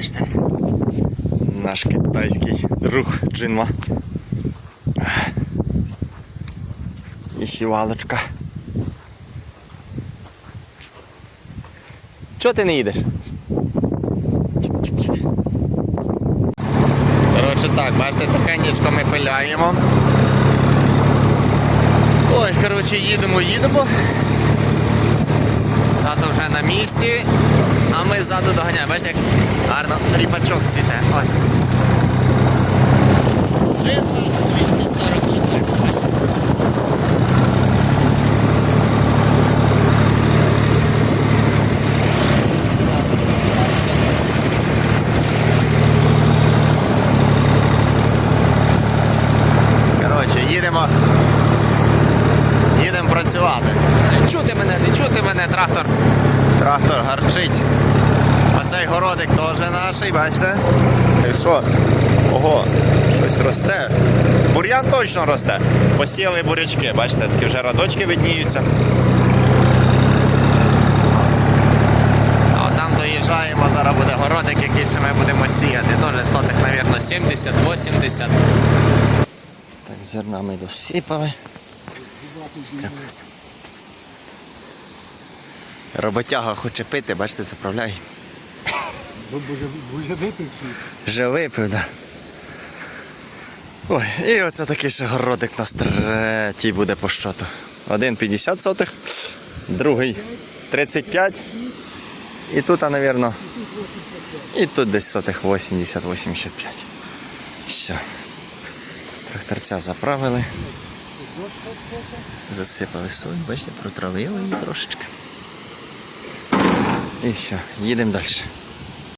бачите. Наш китайський друг Джинма. І сівалочка. Чого ти не їдеш? Коротше так, бачите, тихенечко ми пиляємо. Ой, коротше, їдемо, їдемо. На місці, а ми ззаду доганяємо. Бачите, як гарно ріпачок цвіте. Житва 244. Коротше, їдемо. Їдемо працювати. Чути мене, не чути мене, трактор. Трактор гарчить. А цей городик теж наш, бачите? І що? Ого, щось росте. Бур'ян точно росте. Посіяли бурячки, бачите, такі вже радочки видніються. А там доїжджаємо, зараз буде городик, який ще ми будемо сіяти. Теж сотих, мабуть, 70-80. Так, зерна ми досипали. Роботяга хоче пити, бачите, заправляє. Бо вже, вже випив світ. Вже випив, да. Ой, і оце такий ще городик на третій буде по щоту. Один 50 сотих, другий 35. І тут, а, напевно, і тут десь сотих 80-85. Все. Тракторця заправили. Засипали соль, бачите, протравили її трошечки. І все, їдемо далі.